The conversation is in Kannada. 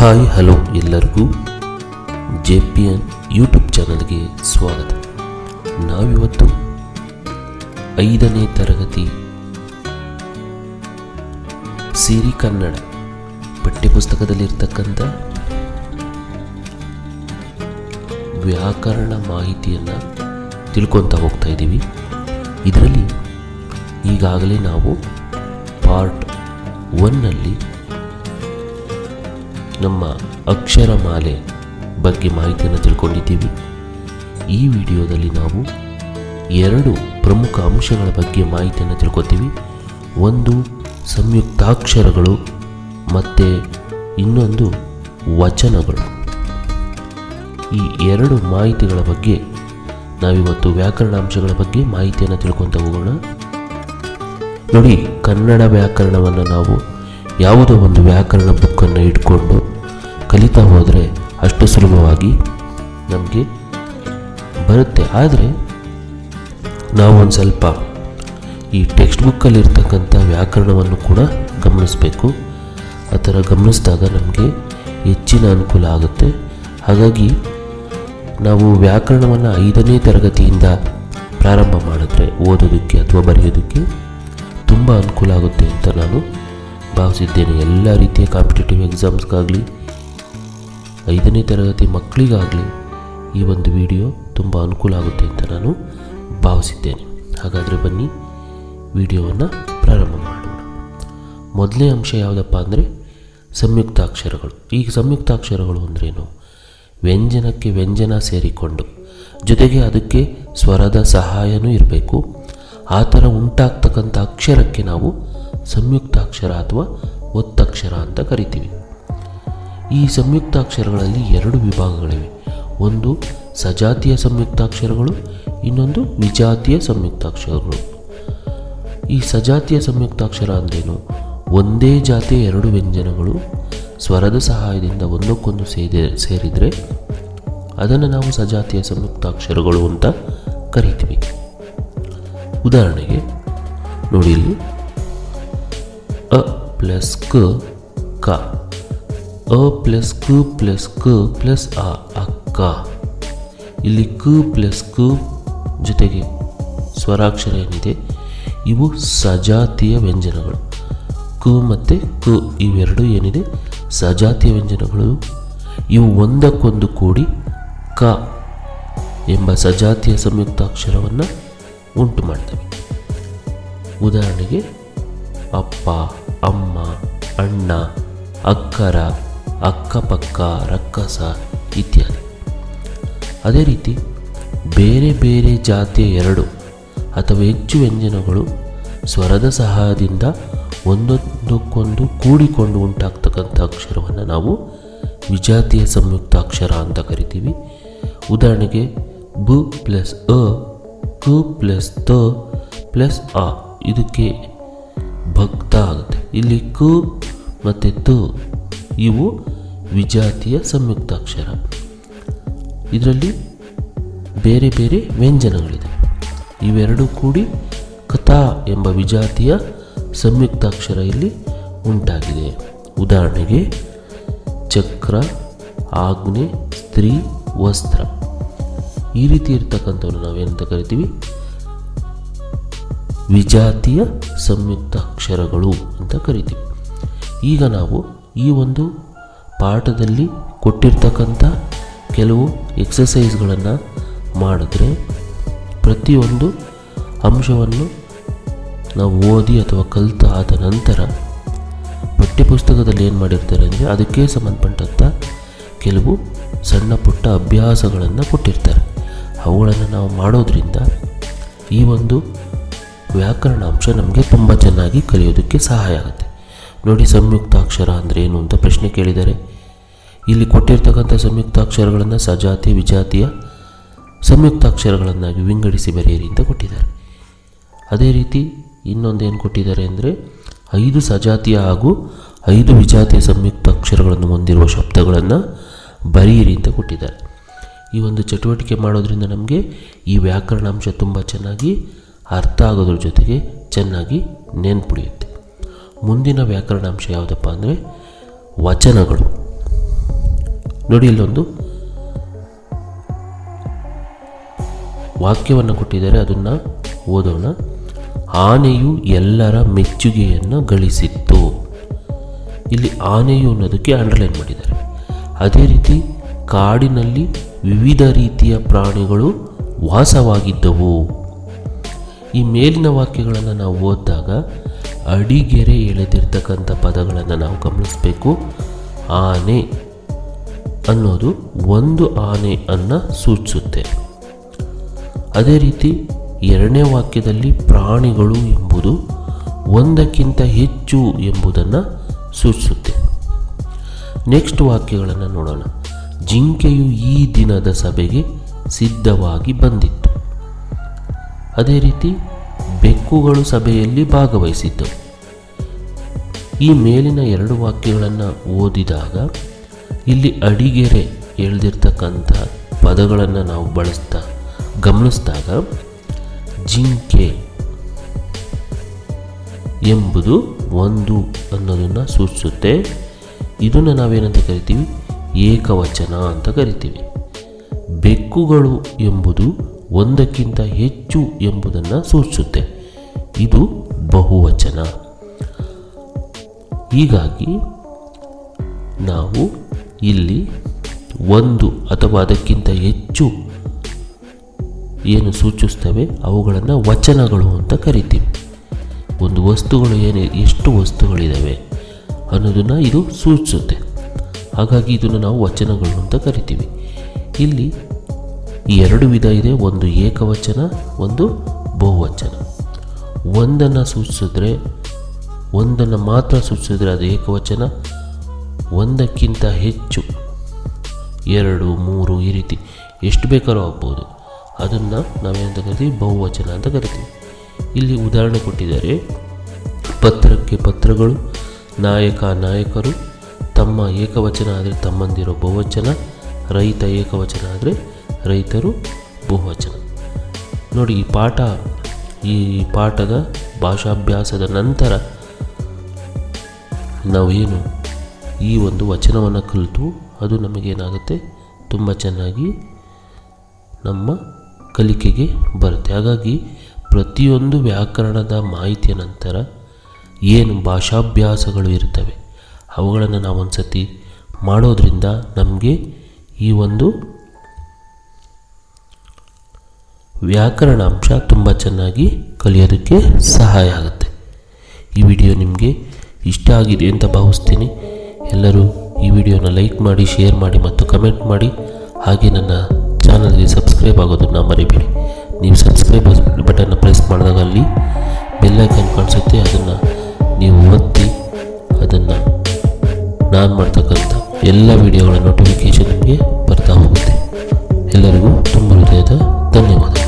ಹಾಯ್, ಹಲೋ ಎಲ್ಲರಿಗೂ ಜೆ ಪಿ ಎನ್ ಯೂಟ್ಯೂಬ್ ಚಾನಲ್ಗೆ ಸ್ವಾಗತ. ನಾವಿವತ್ತು ಐದನೇ ತರಗತಿ ಸಿರಿ ಕನ್ನಡ ಪಠ್ಯಪುಸ್ತಕದಲ್ಲಿರ್ತಕ್ಕಂಥ ವ್ಯಾಕರಣ ಮಾಹಿತಿಯನ್ನು ತಿಳ್ಕೊತಾ ಹೋಗ್ತಾ ಇದ್ದೀವಿ. ಇದರಲ್ಲಿ ಈಗಾಗಲೇ ನಾವು ಪಾರ್ಟ್ ಒನ್ನಲ್ಲಿ ನಮ್ಮ ಅಕ್ಷರಮಾಲೆ ಬಗ್ಗೆ ಮಾಹಿತಿಯನ್ನು ತಿಳ್ಕೊಂಡಿದ್ದೀವಿ. ಈ ವಿಡಿಯೋದಲ್ಲಿ ನಾವು ಎರಡು ಪ್ರಮುಖ ಅಂಶಗಳ ಬಗ್ಗೆ ಮಾಹಿತಿಯನ್ನು ತಿಳ್ಕೊತೀವಿ. ಒಂದು ಸಂಯುಕ್ತಾಕ್ಷರಗಳು, ಮತ್ತು ಇನ್ನೊಂದು ವಚನಗಳು. ಈ ಎರಡು ಮಾಹಿತಿಗಳ ಬಗ್ಗೆ ನಾವಿವತ್ತು ವ್ಯಾಕರಣಾಂಶಗಳ ಬಗ್ಗೆ ಮಾಹಿತಿಯನ್ನು ತಿಳ್ಕೊತ ಹೋಗೋಣ. ನೋಡಿ, ಕನ್ನಡ ವ್ಯಾಕರಣವನ್ನು ನಾವು ಯಾವುದೋ ಒಂದು ವ್ಯಾಕರಣ ಬುಕ್ಕನ್ನು ಇಟ್ಕೊಂಡು ಕಲಿತಾ ಹೋದರೆ ಅಷ್ಟು ಸುಲಭವಾಗಿ ನಮಗೆ ಬರುತ್ತೆ. ಆದರೆ ನಾವು ಒಂದು ಸ್ವಲ್ಪ ಈ ಟೆಕ್ಸ್ಟ್ ಬುಕ್ಕಲ್ಲಿರ್ತಕ್ಕಂಥ ವ್ಯಾಕರಣವನ್ನು ಕೂಡ ಗಮನಿಸಬೇಕು. ಆ ಥರ ಗಮನಿಸಿದಾಗ ನಮಗೆ ಹೆಚ್ಚಿನ ಅನುಕೂಲ ಆಗುತ್ತೆ. ಹಾಗಾಗಿ ನಾವು ವ್ಯಾಕರಣವನ್ನು ಐದನೇ ತರಗತಿಯಿಂದ ಪ್ರಾರಂಭ ಮಾಡಿದ್ರೆ ಓದೋದಕ್ಕೆ ಅಥವಾ ಬರೆಯೋದಕ್ಕೆ ತುಂಬ ಅನುಕೂಲ ಆಗುತ್ತೆ ಅಂತ ನಾನು ಭಾವಿಸಿದ್ದೇನೆ. ಎಲ್ಲ ರೀತಿಯ ಕಾಂಪಿಟೇಟಿವ್ ಎಕ್ಸಾಮ್ಸ್ಗಾಗಲಿ ಐದನೇ ತರಗತಿ ಮಕ್ಕಳಿಗಾಗಲಿ ಈ ಒಂದು ವಿಡಿಯೋ ತುಂಬ ಅನುಕೂಲ ಆಗುತ್ತೆ ಅಂತ ನಾನು ಭಾವಿಸಿದ್ದೇನೆ. ಹಾಗಾದರೆ ಬನ್ನಿ ವಿಡಿಯೋವನ್ನು ಪ್ರಾರಂಭ ಮಾಡೋಣ. ಮೊದಲನೇ ಅಂಶ ಯಾವುದಪ್ಪ ಅಂದರೆ ಸಂಯುಕ್ತಾಕ್ಷರಗಳು. ಈಗ ಸಂಯುಕ್ತಾಕ್ಷರಗಳು ಅಂದ್ರೇನು ವ್ಯಂಜನಕ್ಕೆ ವ್ಯಂಜನ ಸೇರಿಕೊಂಡು ಜೊತೆಗೆ ಅದಕ್ಕೆ ಸ್ವರದ ಸಹಾಯನೂ ಇರಬೇಕು. ಆ ಥರ ಉಂಟಾಗ್ತಕ್ಕಂಥ ಅಕ್ಷರಕ್ಕೆ ನಾವು ಸಂಯುಕ್ತಾಕ್ಷರ ಅಥವಾ ಒತ್ತಕ್ಷರ ಅಂತ ಕರಿತೀವಿ. ಈ ಸಂಯುಕ್ತಾಕ್ಷರಗಳಲ್ಲಿ ಎರಡು ವಿಭಾಗಗಳಿವೆ. ಒಂದು ಸಜಾತಿಯ ಸಂಯುಕ್ತಾಕ್ಷರಗಳು, ಇನ್ನೊಂದು ವಿಜಾತಿಯ ಸಂಯುಕ್ತಾಕ್ಷರಗಳು. ಈ ಸಜಾತಿಯ ಸಂಯುಕ್ತಾಕ್ಷರ ಅಂದ್ರೇನು? ಒಂದೇ ಜಾತಿಯ ಎರಡು ವ್ಯಂಜನಗಳು, ಸ್ವರದ ಸಹಾಯದಿಂದ ಒಂದಕ್ಕೊಂದು ಸೇರಿ ಸೇರಿದರೆ ಅದನ್ನು ನಾವು ಸಜಾತಿಯ ಸಂಯುಕ್ತಾಕ್ಷರಗಳು ಅಂತ ಕರಿತೀವಿ. ಉದಾಹರಣೆಗೆ, ನೋಡಿ ಇಲ್ಲಿ, ಅ ಪ್ಲಸ್ ಕ ಕ. ಅ ಪ್ಲಸ್ ಕು ಪ್ಲಸ್ ಕ ಪ್ಲಸ್ ಅ ಅಕ್ಕ. ಇಲ್ಲಿ ಕು ಪ್ಲಸ್ ಕ ಜೊತೆಗೆ ಸ್ವರಾಕ್ಷರ ಏನಿದೆ? ಇವು ಸಜಾತಿಯ ವ್ಯಂಜನಗಳು. ಕ ಮತ್ತು ಕ ಇವೆರಡು ಏನಿದೆ? ಸಜಾತಿಯ ವ್ಯಂಜನಗಳು. ಇವು ಒಂದಕ್ಕೊಂದು ಕೂಡಿ ಕ ಎಂಬ ಸಜಾತಿಯ ಸಂಯುಕ್ತಾಕ್ಷರವನ್ನು ಉಂಟು ಮಾಡ್ತವೆ. ಉದಾಹರಣೆಗೆ ಅಪ್ಪ, ಅಮ್ಮ, ಅಣ್ಣ, ಅಕ್ಕರ ಅಕ್ಕಪಕ್ಕ ರಕ್ಕಸ ಇತ್ಯಾದಿ. ಅದೇ ರೀತಿ ಬೇರೆ ಬೇರೆ ಜಾತಿಯ ಎರಡು ಅಥವಾ ಹೆಚ್ಚು ವ್ಯಂಜನಗಳು ಸ್ವರದ ಸಹಾಯದಿಂದ ಒಂದೊಂದಕ್ಕೊಂದು ಕೂಡಿಕೊಂಡು ಉಂಟಾಗ್ತಕ್ಕಂಥ ಅಕ್ಷರವನ್ನು ನಾವು ವಿಜಾತಿಯ ಸಂಯುಕ್ತ ಅಕ್ಷರ ಅಂತ ಕರಿತೀವಿ. ಉದಾಹರಣೆಗೆ ಬು ಪ್ಲಸ್ ಅ, ಕು ಪ್ಲಸ್ ತ ಪ್ಲಸ್ ಅ ಇದಕ್ಕೆ ಭಕ್ತ ಆಗುತ್ತೆ. ಇಲ್ಲಿ ಕು ಮತ್ತು ತ. ಇವು ವಿಜಾತಿಯ ಸಂಯುಕ್ತಾಕ್ಷರ. ಇದರಲ್ಲಿ ಬೇರೆ ಬೇರೆ ವ್ಯಂಜನಗಳಿದೆ. ಇವೆರಡೂ ಕೂಡಿ ಕಥಾ ಎಂಬ ವಿಜಾತಿಯ ಸಂಯುಕ್ತಾಕ್ಷರ ಇಲ್ಲಿ ಉಂಟಾಗಿದೆ. ಉದಾಹರಣೆಗೆ, ಚಕ್ರ ಆಗ್ನೆ ಸ್ತ್ರೀ, ವಸ್ತ್ರ. ಈ ರೀತಿ ಇರ್ತಕ್ಕಂಥವನ್ನು ನಾವೇನಂತ ಕರಿತೀವಿ? ವಿಜಾತಿಯ ಸಂಯುಕ್ತ ಅಕ್ಷರಗಳು ಅಂತ ಕರಿತೀವಿ. ಈಗ ನಾವು ಈ ಒಂದು ಪಾಠದಲ್ಲಿ ಕೊಟ್ಟಿರ್ತಕ್ಕಂಥ ಕೆಲವು ಎಕ್ಸಸೈಸ್ಗಳನ್ನು ಮಾಡಿದ್ರೆ ಪ್ರತಿಯೊಂದು ಅಂಶವನ್ನು ನಾವು ಓದಿ ಅಥವಾ ಕಲಿತ ಆದ ನಂತರ ಪಠ್ಯಪುಸ್ತಕದಲ್ಲಿ ಏನು ಮಾಡಿರ್ತಾರೆ ಅಂದರೆ ಅದಕ್ಕೆ ಸಂಬಂಧಪಟ್ಟಂಥ ಕೆಲವು ಸಣ್ಣ ಪುಟ್ಟ ಅಭ್ಯಾಸಗಳನ್ನು ಕೊಟ್ಟಿರ್ತಾರೆ. ಅವುಗಳನ್ನು ನಾವು ಮಾಡೋದ್ರಿಂದ ಈ ಒಂದು ವ್ಯಾಕರಣ ಅಂಶ ನಮಗೆ ತುಂಬ ಚೆನ್ನಾಗಿ ಕಲಿಯೋದಕ್ಕೆ ಸಹಾಯ ಆಗುತ್ತೆ. ನೋಡಿ ಸಂಯುಕ್ತಾಕ್ಷರ ಅಂದರೆ ಏನು ಅಂತ ಪ್ರಶ್ನೆ ಕೇಳಿದ್ದಾರೆ ಇಲ್ಲಿ ಕೊಟ್ಟಿರ್ತಕ್ಕಂಥ ಸಂಯುಕ್ತಾಕ್ಷರಗಳನ್ನು ಸಜಾತಿ ವಿಜಾತಿಯ ಸಂಯುಕ್ತಾಕ್ಷರಗಳನ್ನಾಗಿ ವಿಂಗಡಿಸಿ ಬರೆಯಿರಿ ಅಂತ ಕೊಟ್ಟಿದ್ದಾರೆ. ಅದೇ ರೀತಿ ಇನ್ನೊಂದೇನು ಕೊಟ್ಟಿದ್ದಾರೆ ಅಂದರೆ, ಐದು ಸಜಾತಿಯ ಹಾಗೂ ಐದು ವಿಜಾತಿಯ ಸಂಯುಕ್ತ ಅಕ್ಷರಗಳನ್ನು ಹೊಂದಿರುವ ಶಬ್ದಗಳನ್ನು ಬರೆಯಿರಿ ಅಂತ ಕೊಟ್ಟಿದ್ದಾರೆ. ಈ ಒಂದು ಚಟುವಟಿಕೆ ಮಾಡೋದ್ರಿಂದ ನಮಗೆ ಈ ವ್ಯಾಕರಣಾಂಶ ತುಂಬ ಚೆನ್ನಾಗಿ ಅರ್ಥ ಆಗೋದ್ರ ಜೊತೆಗೆ ಚೆನ್ನಾಗಿ ನೆನ್ಪುಳಿಯುತ್ತೆ ಮುಂದಿನ ವ್ಯಾಕರಣಾಂಶ ಯಾವುದಪ್ಪ ಅಂದರೆ ವಚನಗಳು. ನೋಡಿ ಇಲ್ಲೊಂದು. ವಾಕ್ಯವನ್ನು ಕೊಟ್ಟಿದ್ದಾರೆ, ಅದನ್ನು ಓದೋಣ. ಆನೆಯು ಎಲ್ಲರ ಮೆಚ್ಚುಗೆಯನ್ನು ಗಳಿಸಿತ್ತು. ಇಲ್ಲಿ ಆನೆಯು ಅನ್ನೋದಕ್ಕೆ ಅಂಡರ್ಲೈನ್ ಮಾಡಿದ್ದಾರೆ. ಅದೇ ರೀತಿ ಕಾಡಿನಲ್ಲಿ ವಿವಿಧ ರೀತಿಯ ಪ್ರಾಣಿಗಳು ವಾಸವಾಗಿದ್ದವು. ಈ ಮೇಲಿನ ವಾಕ್ಯಗಳನ್ನು ನಾವು ಓದಿದಾಗ ಅಡಿಗೆರೆ ಎಳೆದಿರ್ತಕ್ಕಂಥ ಪದಗಳನ್ನು ನಾವು ಗಮನಿಸಬೇಕು. ಆನೆ ಅನ್ನೋದು ಒಂದು ಆನೆ ಅನ್ನು ಸೂಚಿಸುತ್ತೆ. ಅದೇ ರೀತಿ ಎರಡನೇ ವಾಕ್ಯದಲ್ಲಿ ಪ್ರಾಣಿಗಳು ಎಂಬುದು ಒಂದಕ್ಕಿಂತ ಹೆಚ್ಚು ಎಂಬುದನ್ನು ಸೂಚಿಸುತ್ತೆ. ನೆಕ್ಸ್ಟ್ ವಾಕ್ಯಗಳನ್ನು ನೋಡೋಣ. ಜಿಂಕೆಯು ಈ ದಿನದ ಸಭೆಗೆ ಸಿದ್ಧವಾಗಿ ಬಂದಿತ್ತು. ಅದೇ ರೀತಿ ಬೆಕ್ಕುಗಳು ಸಭೆಯಲ್ಲಿ ಭಾಗವಹಿಸಿದ್ದವು ಈ ಮೇಲಿನ ಎರಡು ವಾಕ್ಯಗಳನ್ನು ಓದಿದಾಗ ಇಲ್ಲಿ ಅಡಿಗೆರೆ ಎಳೆದಿರ್ತಕ್ಕಂಥ ಪದಗಳನ್ನು ನಾವು ಬಳಸ್ತಾ, ಗಮನಿಸಿದಾಗ ಜಿಂಕೆ ಎಂಬುದು ಒಂದು ಅನ್ನೋದನ್ನು ಸೂಚಿಸುತ್ತೆ. ಇದನ್ನು ನಾವೇನಂತ ಕರಿತೀವಿ? ಏಕವಚನ ಅಂತ ಕರಿತೀವಿ. ಬೆಕ್ಕುಗಳು ಎಂಬುದು ಒಂದಕ್ಕಿಂತ ಹೆಚ್ಚು ಎಂಬುದನ್ನು ಸೂಚಿಸುತ್ತೆ. ಇದು ಬಹುವಚನ. ಹೀಗಾಗಿ ನಾವು ಇಲ್ಲಿ ಒಂದು ಅಥವಾ ಅದಕ್ಕಿಂತ ಹೆಚ್ಚು ಏನು ಸೂಚಿಸ್ತವೆ ಅವುಗಳನ್ನು ವಚನಗಳು ಅಂತ ಕರಿತೀವಿ. ಒಂದು ವಸ್ತುಗಳು ಏನು, ಎಷ್ಟು ವಸ್ತುಗಳಿದ್ದಾವೆ ಅನ್ನೋದನ್ನು ಇದು ಸೂಚಿಸುತ್ತೆ. ಹಾಗಾಗಿ ಇದನ್ನು ನಾವು ವಚನಗಳು ಅಂತ ಕರಿತೀವಿ. ಇಲ್ಲಿ ಎರಡು ವಿಧ ಇದೆ. ಒಂದು ಏಕವಚನ, ಒಂದು ಬಹುವಚನ. ಒಂದನ್ನು ಸೂಚಿಸಿದ್ರೆ, ಒಂದನ್ನು ಮಾತ್ರ ಸೂಚಿಸಿದ್ರೆ ಅದು ಏಕವಚನ, ಒಂದಕ್ಕಿಂತ ಹೆಚ್ಚು ಎರಡು, ಮೂರು ಈ ರೀತಿ ಎಷ್ಟು ಬೇಕಾದ್ರೂ ಆಗ್ಬೋದು. ಅದನ್ನು ನಾವೇನಂತ ಕರಿತೀವಿ, ಬಹುವಚನ ಅಂತ ಕರಿತೀವಿ. ಇಲ್ಲಿ ಉದಾಹರಣೆ ಕೊಟ್ಟಿದ್ದಾರೆ. ಪತ್ರಕ್ಕೆ ಪತ್ರಗಳು, ನಾಯಕ ನಾಯಕರು ತಮ್ಮ ಏಕವಚನ ಆದರೆ ತಮ್ಮಂದಿರೋ ಬಹುವಚನ, ರೈತ ಏಕವಚನ ಆದರೆ ರೈತರು ಬಹುವಚನ. ನೋಡಿ, ಈ ಪಾಠ, ಈ ಪಾಠದ ಭಾಷಾಭ್ಯಾಸದ ನಂತರ ನಾವೇನು ಈ ಒಂದು ವಚನವನ್ನು ಕಲಿತು ಅದು ನಮಗೇನಾಗುತ್ತೆ? ತುಂಬ ಚೆನ್ನಾಗಿ ನಮ್ಮ ಕಲಿಕೆಗೆ ಬರುತ್ತೆ. ಹಾಗಾಗಿ ಪ್ರತಿಯೊಂದು ವ್ಯಾಕರಣದ ಮಾಹಿತಿಯ ನಂತರ ಏನು ಭಾಷಾಭ್ಯಾಸಗಳು ಇರ್ತವೆ, ಅವುಗಳನ್ನು ನಾವು ಒಂದು ಸತಿ ಮಾಡೋದ್ರಿಂದ ನಮಗೆ ಈ ಒಂದು ವ್ಯಾಕರಣ ಅಂಶ ತುಂಬ ಚೆನ್ನಾಗಿ ಕಲಿಯೋದಕ್ಕೆ ಸಹಾಯ ಆಗುತ್ತೆ. ಈ ವಿಡಿಯೋ ನಿಮಗೆ ಇಷ್ಟ ಆಗಿದೆ ಅಂತ ಭಾವಿಸ್ತೀನಿ. ಎಲ್ಲರೂ ಈ ವಿಡಿಯೋನ ಲೈಕ್ ಮಾಡಿ, ಶೇರ್ ಮಾಡಿ ಮತ್ತು ಕಮೆಂಟ್ ಮಾಡಿ. ಹಾಗೆ ನನ್ನ ಚಾನಲ್ಗೆ ಸಬ್ಸ್ಕ್ರೈಬ್ ಆಗೋದನ್ನು ಮರಿಬೇಡಿ. ನೀವು ಸಬ್ಸ್ಕ್ರೈಬ್ ಬಟನ್ನ ಪ್ರೆಸ್ ಮಾಡಿದಾಗ ಅಲ್ಲಿ ಬೆಲ್ಲೈಕನ್ ಕಾಣಿಸುತ್ತೆ. ಅದನ್ನು ನೀವು ಒತ್ತಿ ಅದನ್ನು ನಾನು ಮಾಡ್ತಕ್ಕಂಥ ಎಲ್ಲ ವಿಡಿಯೋಗಳ ನೋಟಿಫಿಕೇಷನ್ ನಿಮಗೆ ಬರ್ತಾ ಹೋಗುತ್ತೆ. ಎಲ್ಲರಿಗೂ ತುಂಬ ಹೃದಯದ ಧನ್ಯವಾದ